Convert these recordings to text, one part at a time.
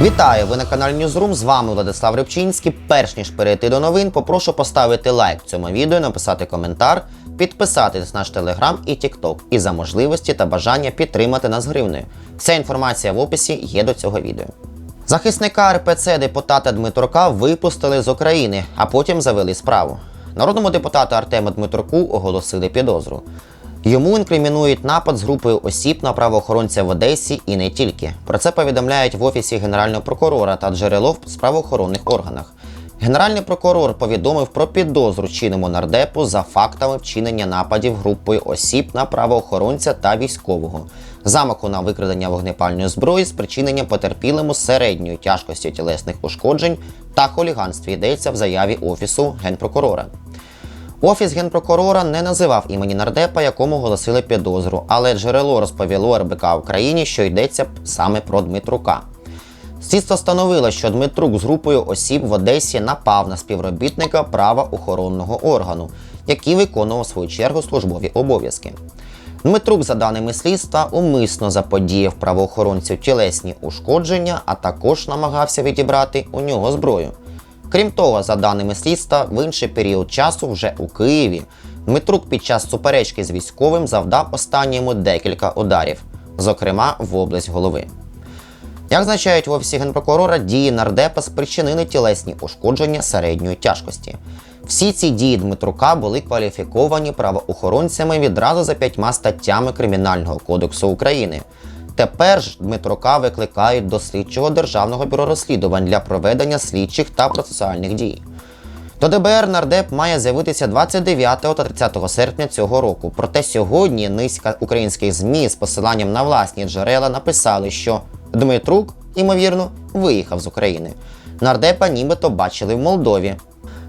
Вітаю! Ви на каналі Newsroom, З вами Владислав Рибчинський. Перш ніж перейти до новин, попрошу поставити лайк цьому відео, написати коментар, підписатись на наш телеграм і тікток і за можливості та бажання підтримати нас гривнею. Вся інформація в описі є до цього відео. Захисника РПЦ депутата Дмитрука випустили з України, а потім завели справу. Народному депутату Артему Дмитруку оголосили підозру. Йому інкримінують напад з групою осіб на правоохоронця в Одесі і не тільки. Про це повідомляють в офісі генерального прокурора та джерело в правоохоронних органах. Генеральний прокурор повідомив про підозру чинному нардепу за фактами вчинення нападів групою осіб на правоохоронця та військового, замаху на викрадення вогнепальної зброї, спричинення потерпілому середньої тяжкості тілесних ушкоджень та хуліганстві йдеться в заяві офісу генпрокурора. Офіс генпрокурора не називав імені нардепа, якому оголосили підозру, але джерело розповіло РБК Україні, що йдеться саме про Дмитрука. Слідство встановило, що Дмитрук з групою осіб в Одесі напав на співробітника правоохоронного органу, який виконував свою чергу службові обов'язки. Дмитрук, за даними слідства, умисно заподіяв правоохоронцю тілесні ушкодження, а також намагався відібрати у нього зброю. Крім того, за даними слідства, в інший період часу вже у Києві Дмитрук під час суперечки з військовим завдав останньому декілька ударів, зокрема в область голови. Як зазначають в офісі генпрокурора, дії нардепа спричинили тілесні ушкодження середньої тяжкості. Всі ці дії Дмитрука були кваліфіковані правоохоронцями відразу за п'ятьма статтями Кримінального кодексу України. Тепер ж Дмитрука викликають до слідчого державного бюро розслідувань для проведення слідчих та процесуальних дій. До ДБР нардеп має з'явитися 29 та 30 серпня цього року. Проте сьогодні низка українських ЗМІ з посиланням на власні джерела написали, що Дмитрук, ймовірно, виїхав з України. Нардепа нібито бачили в Молдові.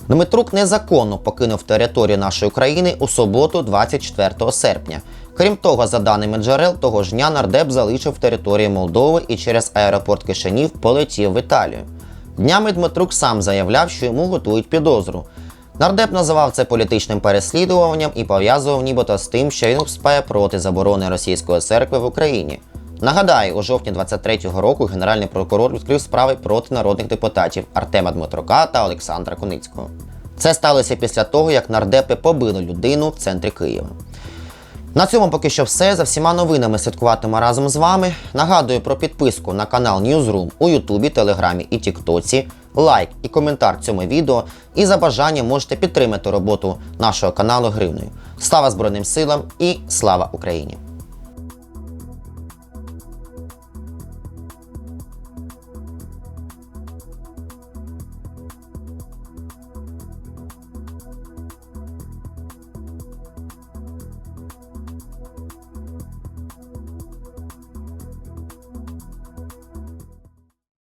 Дмитрук незаконно покинув територію нашої країни у суботу, 24 серпня. Крім того, за даними джерел, того ж дня нардеп залишив територію Молдови і через аеропорт Кишинів полетів в Італію. Днями Дмитрук сам заявляв, що йому готують підозру. Нардеп називав це політичним переслідуванням і пов'язував нібито з тим, що він вступає проти заборони російської церкви в Україні. Нагадаю, у жовтні 23-го року генеральний прокурор відкрив справи проти народних депутатів Артема Дмитрука та Олександра Куницького. Це сталося після того, як нардепи побили людину в центрі Києва. На цьому поки що все. За всіма новинами слідкуватиму разом з вами. Нагадую про підписку на канал Newsroom у Ютубі, Телеграмі і Тіктоці, лайк і коментар цьому відео. І за бажанням можете підтримати роботу нашого каналу гривнею. Слава Збройним силам і слава Україні!